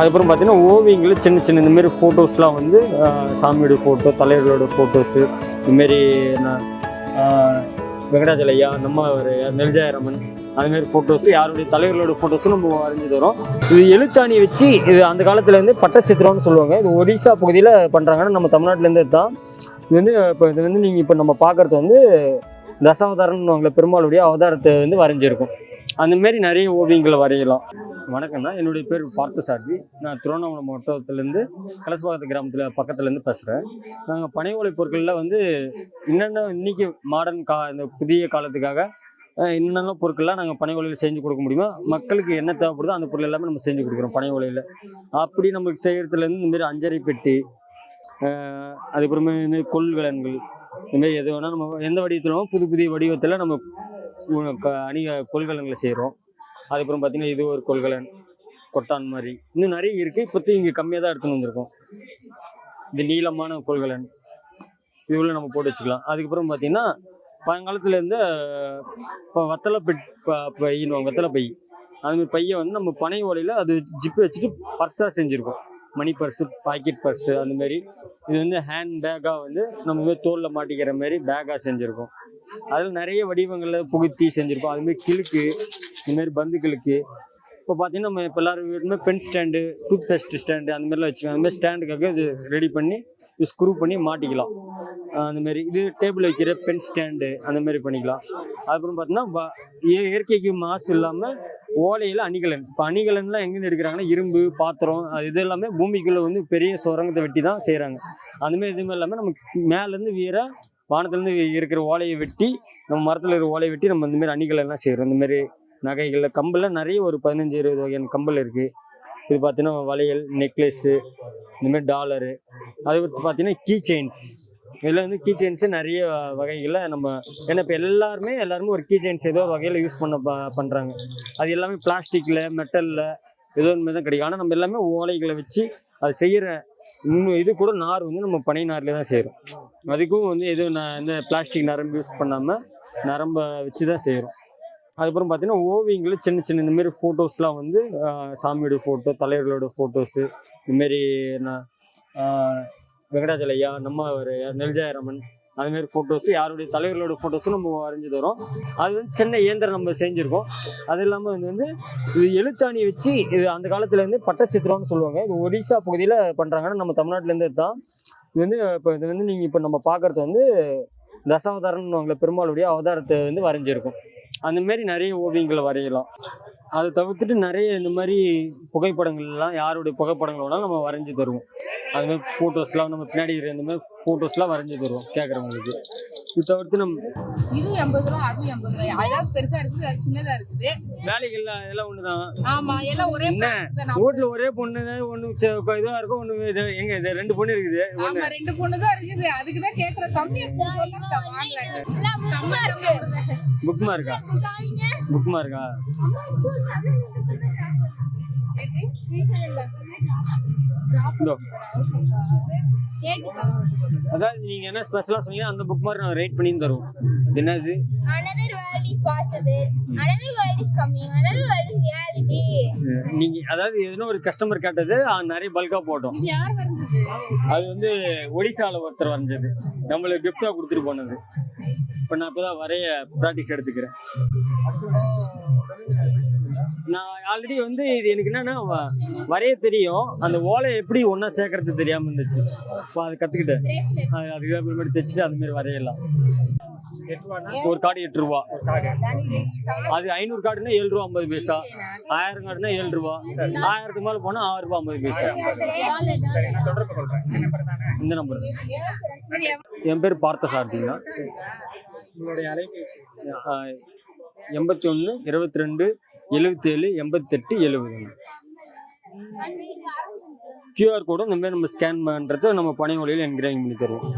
அதுக்கப்புறம் பார்த்தீங்கன்னா ஓவியங்கள் சின்ன சின்ன இந்தமாரி ஃபோட்டோஸ்லாம் வந்து சாமியோட ஃபோட்டோ தலைவர்களோட ஃபோட்டோஸு இதுமாரி நான் நம்ம ஒரு நெல்ஜாயரமன் அதுமாரி ஃபோட்டோஸ் யாருடைய தலைவர்களோட ஃபோட்டோஸும் நம்ம வரைஞ்சி தரோம். இது எழுத்தாணி வச்சு இது அந்த காலத்துலேருந்து பட்டச்சித்திரம்னு சொல்லுவாங்க. இது ஒடிசா பகுதியில் பண்ணுறாங்கன்னா நம்ம தமிழ்நாட்டிலேருந்து தான். இது வந்து இப்போ இது வந்து நீங்கள் இப்போ நம்ம பார்க்குறது வந்து தசாவதாரம்னு பெருமாளுடைய அவதாரத்தை வந்து வரைஞ்சிருக்கும். அந்த மாரி நிறைய ஓவியங்களை வரையலாம். வணக்கம்ண்ணா. என்னுடைய பேர் பார்த்தசாரதி. நான் திருவண்ணாமலை மாவட்டத்துலேருந்து கலசபாகத்து கிராமத்தில் பக்கத்துலேருந்து பேசுகிறேன் நாங்கள் பனை ஓலை பொருட்களில் வந்து என்னென்ன இன்னைக்கு மாடர்ன் கா இந்த புதிய காலத்துக்காக என்னென்ன பொருட்கள்லாம் நாங்கள் பனை ஓலையில் செஞ்சு கொடுக்க முடியுமோ மக்களுக்கு என்ன தேவைப்படுதோ அந்த பொருள் எல்லாமே நம்ம செஞ்சு கொடுக்குறோம் பனை ஓலையில். அப்படி நம்மளுக்கு செய்கிறதுலேருந்து இந்தமாரி அஞ்சரை பெட்டி அதுக்கப்புறமே கொள்கலன்கள் இந்தமாரி எது வேணால் நம்ம எந்த வடிவத்திலும் புது புதிய வடிவத்தில் நம்ம க- அணிக கொள்கலன்களை செய்கிறோம் அதுக்கப்புறம் பார்த்தீங்கன்னா இது ஒரு கொள்கலன் கொட்டான் மாதிரி. இன்னும் நிறைய இருக்குது இப்போத்தையும் இங்கே கம்மியாக தான் எடுத்துன்னு வந்திருக்கோம். இது நீளமான கொள்கலன். இது உள்ள நம்ம போட்டு வச்சுக்கலாம். அதுக்கப்புறம் பார்த்தீங்கன்னா பழங்காலத்துலேருந்து இப்போ வத்தலை பெட் ப- வத்தலை பை. அதுமாதிரி பையை வந்து நம்ம பனை ஓலையில் அது ஜிப்பு வச்சுட்டு பர்ஸாக செஞ்சுருக்கோம். மணி பர்ஸு பாக்கெட் பர்ஸு அந்தமாரி இது வந்து ஹேண்ட் பேக்காக வந்து நம்ம தோலில் மாட்டிக்கிற மாதிரி பேக்காக செஞ்சுருக்கோம். அதில் நிறைய வடிவங்களில் புகுத்தி செஞ்சுருக்கோம். அதுமாரி கிழுக்கு இதுமாரி பந்துக்களுக்கு இப்போ பார்த்தீங்கன்னா நம்ம இப்போ எல்லாரும் வீட்டுமே pen stand toothpaste stand அந்த மாதிரிலாம் வச்சுக்கோங்க. அந்த மாதிரி ஸ்டாண்டுக்காக இது ரெடி பண்ணி ஸ்க்ரூ பண்ணி மாட்டிக்கலாம். அந்தமாரி இது டேபிள் வைக்கிற பென் ஸ்டாண்டு அந்தமாரி பண்ணிக்கலாம். அதுக்கப்புறம் பார்த்தீங்கன்னா இயற்கைக்கு மாசு இல்லாமல் ஓலையில் அணிகலன். இப்போ அணிகலன்லாம் எங்கேருந்து எடுக்கிறாங்கன்னா இரும்பு பாத்திரம் அது இது எல்லாமே பூமிக்குள்ளே வந்து பெரிய சுரங்கத்தை வெட்டி தான் செய்கிறாங்க அந்தமாரி இதுமாதிரி இல்லாமல் நமக்கு மேலேருந்து வீர வானத்துலேருந்து இருக்கிற ஓலையை வெட்டி நம்ம மரத்தில் இருக்கிற ஓலையை வெட்டி நம்ம இந்தமாரி அணிகலன்லாம் செய்கிறோம் இந்தமாரி நகைகளில் கம்பில் நிறைய ஒரு பதினஞ்சு இருபது வகையான கம்பல் இருக்குது இது பார்த்தீங்கன்னா வளையல் நெக்லஸ்ஸு இந்தமாரி டாலரு அது பார்த்தீங்கன்னா கீ செயின்ஸ் இதில் வந்து கீ செயின்ஸு நிறைய வகைகளில் நம்ம ஏன்னா இப்போ எல்லாருமே எல்லாருமே ஒரு கீ செயின்ஸ் ஏதோ வகையில் யூஸ் பண்ண ப பண்ணுறாங்க அது எல்லாமே பிளாஸ்டிக்கில் மெட்டலில் ஏதோ ஒன்று தான் கிடைக்கும். ஆனால் நம்ம எல்லாமே ஓலைகளை வச்சு அது செய்கிற இன்னும் இது கூட நார் வந்து நம்ம பனை நார்லேயே தான் செய்கிறோம் அதுக்கும் வந்து எதுவும் நான் இந்த பிளாஸ்டிக் நரம்பு யூஸ் பண்ணாமல் நரம்பை வச்சு தான் செய்கிறோம் அதுக்கப்புறம் பார்த்தீங்கன்னா ஓவியங்களில் சின்ன சின்ன இந்தமாரி ஃபோட்டோஸ்லாம் வந்து ஆஹ், சாமியோட ஃபோட்டோ தலைவர்களோட ஃபோட்டோஸு இதுமாரி நான் வெங்கடாஜலையா நம்ம ஒரு நெல்ஜாயரமன் அதுமாரி ஃபோட்டோஸ் யாருடைய தலைவர்களோட ஃபோட்டோஸும் நம்ம வரைஞ்சி தரோம் அது வந்து சின்ன இயந்திரம் நம்ம செஞ்சுருக்கோம். அது இல்லாமல் இது வந்து இது எழுத்தாணி வச்சு இது அந்த காலத்தில் வந்து பட்டச்சித்திரம்னு சொல்லுவாங்க. இது ஒடிசா பகுதியில் பண்ணுறாங்கன்னா நம்ம தமிழ்நாட்டிலேருந்து தான் இது வந்து இப்போ இது வந்து நீங்கள் இப்போ நம்ம பார்க்குறது வந்து தசாவதாரம்னு பெருமாளுடைய அவதாரத்தை வந்து வரைஞ்சிருக்கோம். அந்த மாதிரி நிறைய ஓவியங்களை வரையலாம். அதை தவிர்த்துட்டு நிறைய இந்த மாதிரி புகைப்படங்கள்லாம் யாருடைய புகைப்படங்கள் வேணாலும் நம்ம வரைஞ்சி தருவோம். அதுமாதிரி ஃபோட்டோஸ்லாம் நம்ம பின்னாடி இருக்கிற இந்த மாதிரி ஃபோட்டோஸ்லாம் வரைஞ்சி தருவோம் கேட்குறவங்களுக்கு. இது தவிர்த்து நம்ம இதுவும் எண்பது ரூபா அதுவும் எண்பது ரூபாய்? அதாவது பெருசா இருக்குது அது சின்னதா இருக்குது? வேலைகள்லாம் எல்லாம் ஒன்று தான் ஆமா எல்லாம் ஒரே என்ன? வீட்டில் ஒரே பொண்ணு தான் ஒன்று இதுவாக இருக்கும் ஒன்று இது எங்க இது ரெண்டு பொண்ணு இருக்குது ஆமா ரெண்டு பொண்ணு தான் இருக்குது. அதுக்கு தான் கேக்குறேன் கம்மியா வாங்கலாம் புக்மா இருக்கா. புக்மா இருக்கா அதாவது நீங்கள் என்ன ஸ்பெஷலாக சொன்னீங்கன்னா அந்த புக் மாதிரி நான் ரேட் பண்ணி தருவோம். இது என்னது? Another world is possible. Another world is coming. Another world is reality. நீங்கள் அதாவது எதுனா ஒரு கஸ்டமர் கேட்டது ஆ, நிறைய பல்காக போட்டோம். யார் வரைஞ்சது? அது வந்து ஒடிசால ஒருத்தர் வரைஞ்சது. நம்மளுக்கு கிஃப்டாக கொடுத்துட்டு போனது. இப்போ நான் இப்போ தான் வரைய ப்ராக்டிஸ் எடுத்துக்கிறேன். நான் ஆல்ரெடி வந்து இது எனக்கு என்னன்னா வரைய தெரியும். அந்த ஓலை எப்படி ஒன்றா சேர்க்கறது தெரியாமல் இருந்துச்சு. இப்போ அதை கற்றுக்கிட்டேன் அது அதுக்கு அப்புறமேட்டு தைச்சிட்டு அது மாதிரி வரையலாம். ஒரு கார்டு எட்டு ரூபா. அது ஐநூறு கார்டுனா ஏழு ரூபா ஐம்பது பைசா. ஆயிரம் கார்டுனா ஏழு ரூபா. ஆயிரத்துக்கு மேலே போனால் ஆறு ரூபா ஐம்பது பைசா. இந்த நம்பர் என் பேர் பார்த்த அலைபேசி எண்பத்தி ஒன்று இருபத்தி ரெண்டு எழுபத்தேழு எண்பத்தெட்டு எழுபதுங்க கியூஆர் கோடும் இந்த மாதிரி நம்ம ஸ்கேன் பண்ணுறது நம்ம பனை ஒளியில் என்கிரைங் பண்ணி தருவோம்.